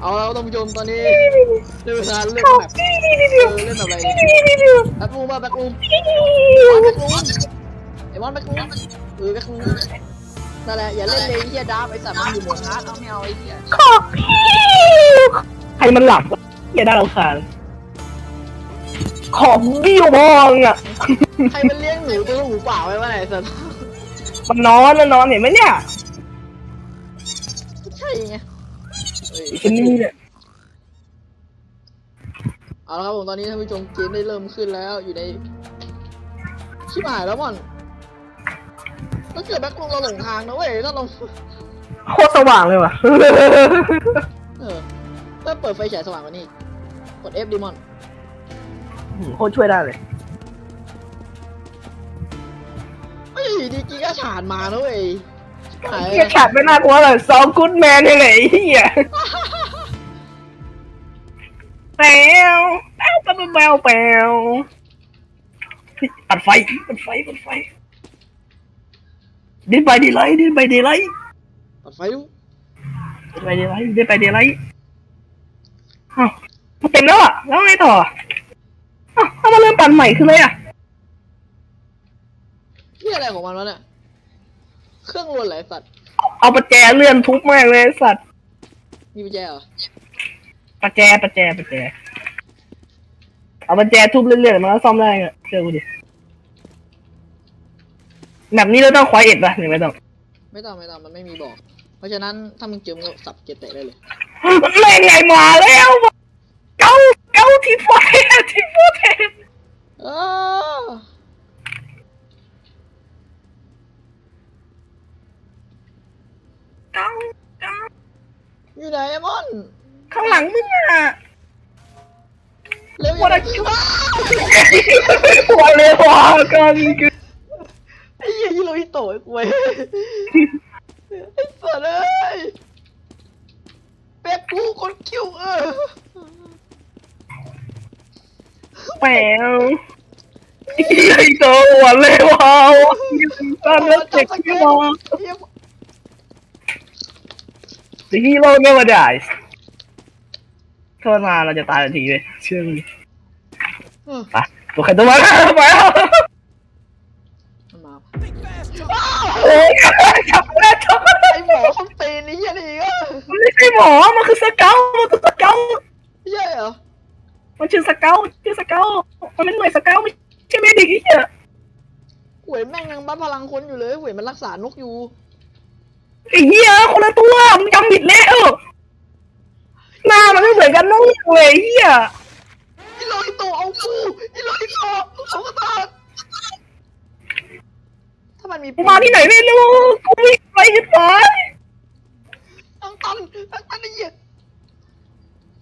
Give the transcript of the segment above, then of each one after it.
เอาแล้วท่านผู้ชมตอนนี้เรื่องงานเรื่องขอแบบพี่นิดเอเดียวอเรื่องแบบอะไรพี่นิดเดียวแบ็ครูมป่ะแบ็ครูมพี่นิดแบ็คเดีรูยวมไอ้มอนแบ็ครูมเออแบ็ครูมนั่นแหละอย่าเล่นเลยไอ้เฮียดาร์ฟไอ้สัตว์มันอยู่หมดฮาร์ดเอาไม่เอาไอ้เฮียขอพี่ใครมันหลับวะอย่าได้เราคานขอบิ้วมองอะ ใครมันเลี้ยงหนูตัวหูเปล่าไว้วะไหนสัตว์มันนอนมันนอนเห็นไหมเนี่ย ไอ้นี่เนี่ยเอาละครับผมตอนนี้ท่านผู้ชมเกมได้เริ่มขึ้นแล้วอยู่ในชิบหายแล้วมอนถ้าเกิดแบ็ครูมเราหลงทางนะเว้ยถ้าเราโคตรสว่างเลยว่ะเออถ้าเปิดไฟฉายสว่างกว่านี้กด F ดิมอนโคตรช่วยได้เลยเฮ้ยดีกีก็ฉานมานะเว้ย หายเฮียขาดไม่น่ากลัวเลยซองกูดแมนเลยไอ้เฮียแปวแปวแปวแปวแปวปัดไฟปัดไฟปัดไฟดินไปดีไลท์ดินไปดีไลท์ปัดไฟดูดินไปดีไลท์ดินไปดีไลท์อ้าวมันเต็มแล้วอะแล้วไงต่ออ้าวเอามาเริ่มปั่นใหม่คือเลยอะนี่อะไรของมันวะเนี่ย เครื่องรวนไหลสัตว์ เอาประแจเลื่อนทุบมากเลยไอ้สัตว์มีปัญแจเหรอ ประแจประแจประแจ เอาประแจทุบเรื่อยๆมันก็ซ่อมได้อะเชื่อกูดิแบบนี้เราต้องควายเอ็ดป่ะหรือไม่ต้องไม่ต้องไม่ต้องมันไม่มีบอก เพราะฉะนั้นถ้ามึงเจอมึงก็สับเกตเตะได้เลย แม่งไงมาแล้วเก้าเก้าทีโฟเทนทีโฟเทน เออ เก้าเก้า อยู่ไหนไอ้มอน ข้างหลังมึงอะเร็วว่าอะไรอย่าหัวเลยว่ะกันคือไอ้เหี้ยฮิโรฮิโตะไอ้กวยไอ้สัตว์เอ้ยเป็ดกูคนคิวเออแปวไอ้ตัวหัวเลยว่ะตอนนั้นเด็กที่มองเหี้ย The hero never dies โทษมาเราจะตายทันทีเลย เชื่อมึงเออไปตัวใครตัวมันไปแล้วมันมาโอ้ยจับแล้วจับแล้วไอ้หมอคนตีนนี่เหี้ยนี่ก็มันไม่ใช่หมอ มันคือสเกลมันคือสเกลเหี้ยเหรอมันชื่อสเกลชื่อสเกลมันเป็นหน่วยสเกลไม่ใช่เมดิกไอ้เหี้ยหวยแม่งยังบัฟพลังคนอยู่เลยหวยมันรักษานกอยู่ไอ้เหี้ยคนละตัวมึงจำผิดแล้ว หน้ามันไม่เหมือนกันน้องเลยไอ้เหี้ยฮิโรฮิโตะเอากูฮิโรฮิโตะเอากระตาถ้ามันมีกูมาที่ไหนไม่รู้กูวิ่งไปจะตายตั้งตันตั้งตันไอ้เหี้ย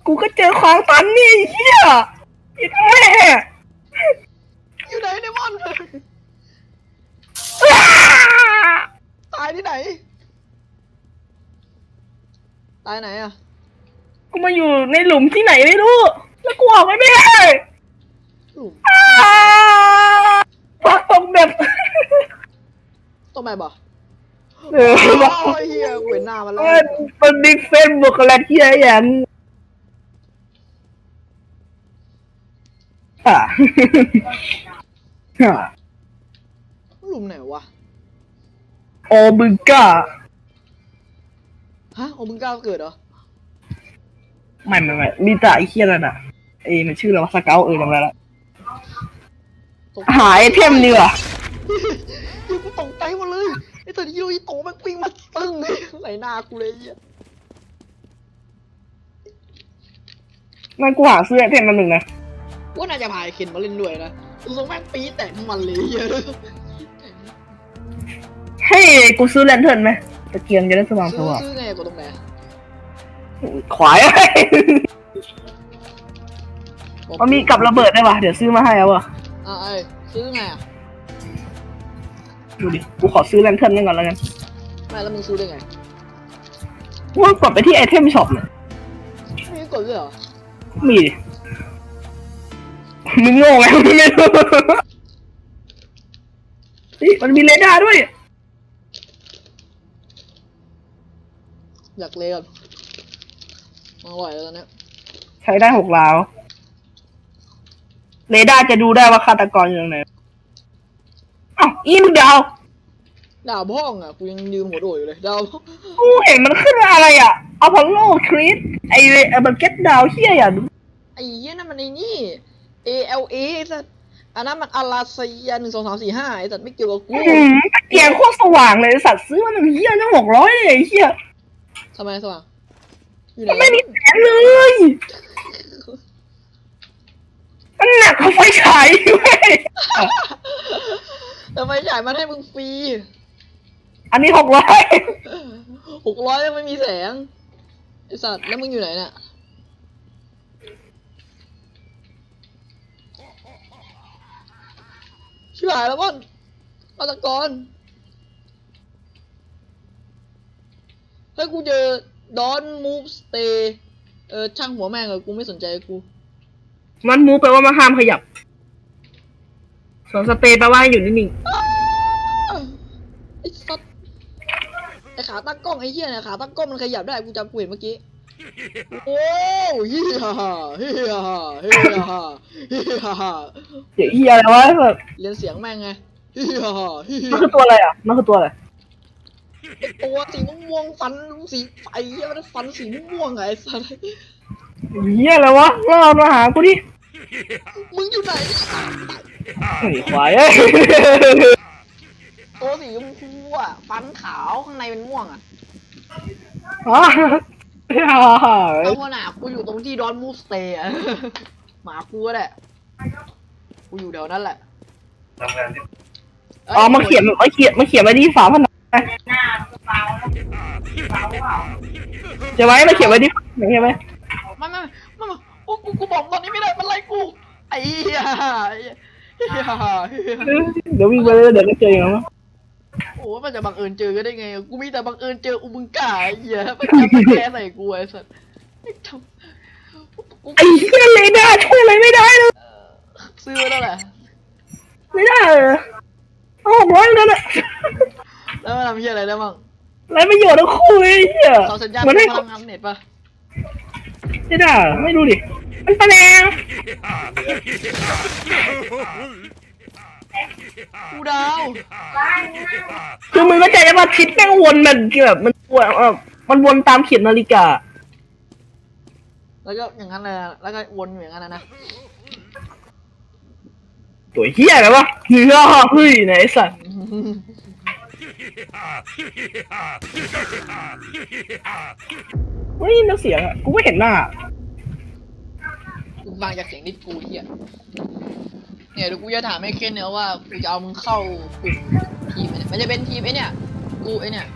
กูก็เจอของตันนี่ไอ้เหี้ยไอ้แม่อยู่ไหนเนี่ยมอนอ้าตายที่ไหน ตายไหนอะกู มาอยู่ในหลุมที่ไหนไม่รู้ แล้วกูออกไปไม่ได้หลุมอ้าฟักตรงแบบต้องไปบ่เออโอ้ยเฮียกูเห็นหน้ามันแล้วมันมันดิเฟนบวกอะไรที่ไอ้ยันอะอะหลุมไหนวะโอบึงก้าฮะโอมึงกล้าเกิดเหรอ ไม่ไม่ไม่มีแต่ไอ้เคียนั่นอะไอ้มันชื่ออะไรวะสเกลเออจำได้ละตกหาไอเทมดีกว่าเฮียกูตกใจหมดเลยไอ้ตัวนี้ฮิโรฮิโตะแมันปิ้งมาตึ้งเลยไหลหน้ากูเลยไอ้เฮียนั่นกูหาซื้อไอเทมมาหนึ่งนะว่าน่าจะพายเคนมาเล่นด้วยนะดูทรงแม่งปี๊ดแตกทั้งมันเลยเฮียให้กูซื้อแลนเทิร์นไหมตะเกียงจะได้สว่างสซื้อว่างซื้อไงกดตรงไหน ขวาย มันมีกับระเบิดได้ปะเดี๋ยวซื้อมาให้เอาวะอ่าไอ้ซื้อไงอะดูดิ กูขอซื้อแลนเทิร์นนั่นก่อนแล้วกันไม่แล้วมึงซื้อได้ไงกูว่ากดไปที่ไอเทมช็อปเนี่ยไม่มีกดด้วยเหรอมีดิมึงโง่ไงมึงไม่รู้นี่มันมีเรดาร์ด้วย อยากเลยก่อน มาไหวแล้วตอนเนี้ยใช้ได้หกลาวเรดาร์จะดูได้ว่าฆาตกรอยู่ตรงไหนอ้าวอีมึงดาวดาวพ่องอะกูยังยืมหัวโดดอยู่เลยดาวพ่องกูเห็นมันขึ้นอะไรอะอพอลโลคริสไอไอมันเก็ตดาวเฮียอะไอ้เหี้ยนั่นมันไอ้นี่ A L A ไอ้สัสอันนั้นมันอาราเซียหนึ่งสองสามสี่ห้าไอ้สัสไม่เกี่ยวกับกูอืมตะเกียงโคตรสว่างเลยสัตว์ซื้อมาหนึ่งเฮียนั่งหกร้อยเลยไอ้เฮียทำไมสว่าง อยู่ไหนมันไม่มีแสงเลยมันหนักกว่าไฟฉายเว้ยทำไมจ่ายมันให้มึงฟรีอันนี้หกร้อยหกร้อยแล้วไม่มีแสงไอสัตว์แล้วมึงอยู่ไหนเนี่ยชิบหายแล้วบอนมาตะกรเฮ้ยกูเจอ Don't move stay เออช่างหัวแม่งเลยกูไม่สนใจกู มันมูแปลว่ามาห้ามขยับ ส่วนสเตย์แปลว่าให้อยู่นิ่งอ้าไอ้สัตว์ไอ้ขาตั้งกล้องไอ้เหี้ยเนี่ยขาตั้งกล้องมันขยับได้กูจำกูเห็นเมื่อกี้ โอ้เฮียเฮียเฮียเฮียเฮียๆเดี๋ยวเฮียอะไรวะแบบเรียนเสียงแม่งไงเฮียเฮียมันคือตัวอะไรอะ มันคือตัวอะไร ตัวสีม่วงๆฟันสีไฟเฮียมันฟันสีม่วงๆไงไอ้สัตว์เฮียอะไรวะล่อมาหากูดิมึงอยู่ไหนไอ้ควายเอ้ยตัวสีชมพูอะฟันขาวข้างในเป็นม่วงอะอ๋อเอาวะน่ะกูอยู่ตรงที่ดอนมูสเตย์อะหมากูก็แหละกูอยู่เดี๋ยวนั้นแหละอ๋อมาเขียนมาเขียนมาเขียนไว้ที่ฝาผนัง จะไว้มาเขียนไว้ที่ฝาผนังใช่ไหมไม่ไม่ไม่ไม่โอ้กูกูบอกตอนนี้ไม่ได้มันไล่กูไอ้เหี้ยไอ้เหี้ยเหี้ยเหี้ยเดี๋ยววิ่งไปเลยเดี๋ยวก็เจออย่างนั้นโอ้มันจะบังเอิญเจอกันได้ไง กูมีแต่บังเอิญเจออุมึงก่าไอ้เหี้ยมันจะมาแก้ใส่กูไอ้สัสไอ้ทำกูไอ้เหี้ยเลยได้ช่วยอะไรไม่ได้เลยซื้อไว้แล้วแหละไม่ได้เลยเอาหกร้อยกันอะแล้วมันทำเหี้ยอะไรได้บ้าง ไรประโยชน์ทั้งคู่เลยไอ้เหี้ยต่อสัญญาณมันพได้ลังงานเน็ตปะไม่ได้ไม่รู้ดิ มันแปลงกูดาวคือมึงเข้าใจว่าทิศแม่งวนมันแบบมันวนแบบมันวนตามเข็มนาฬิกา แล้วก็อย่างนั้นเลยนะแล้วก็วนอยู่อย่างนั้นนะนะตัวเฮียอะไรวะเฮ้ยเฮ้ยไหนไอ้สัตว์ ไม่ได้ยินเสียงอะ กูไม่เห็นหน้า กูฟังจากเสียงนิดกูเหี้ยเนี่ยเดี๋ยวกูจะถามไอ้เคนเนี่ยว่ากูจะเอามึงเข้ากลุ่มทีมไอ้เนี่ยมันจะเป็นทีมไอ้เนี่ย กูไอ้เนี่ย